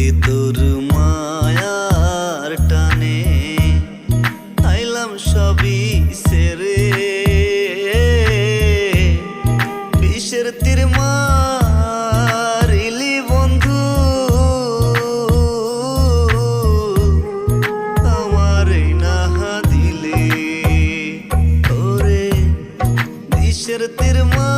রে তোর মায়ার টানে। আইলাম সবই সেরে। বিষের তীর মারিলি বন্ধু। আমার নাহা দিলে। ওরে, বিষের তীর মা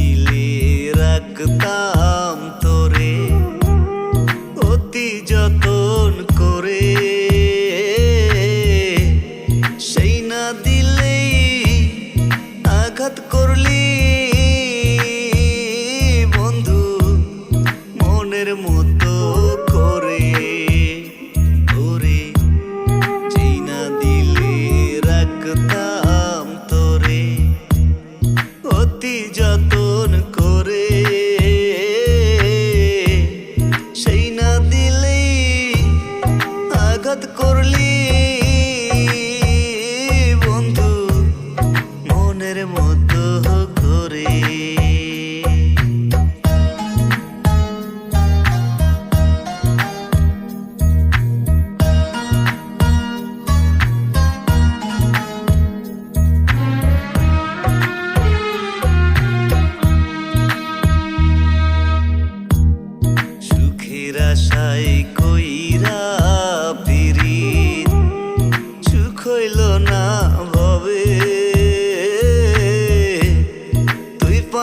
দিলে রাখতাম তোরে। অতি যতন করে। সেই না দিলেই আঘাত করলি। বন্ধু মনের মধ্যে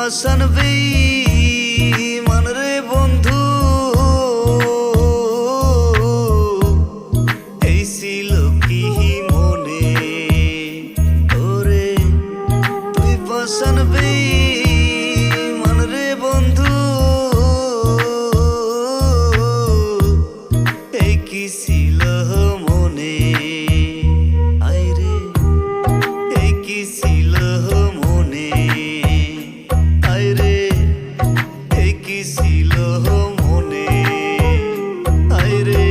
পাশান মন রে বন্ধু, এই ছিল কি মনে? ওরে, তুই পাশান মন রে বন্ধু, এই কি ছিল মনে? আইরে এই কি ছিল মনে। আইরে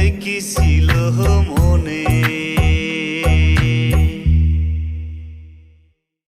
এই কি ছিল মনে?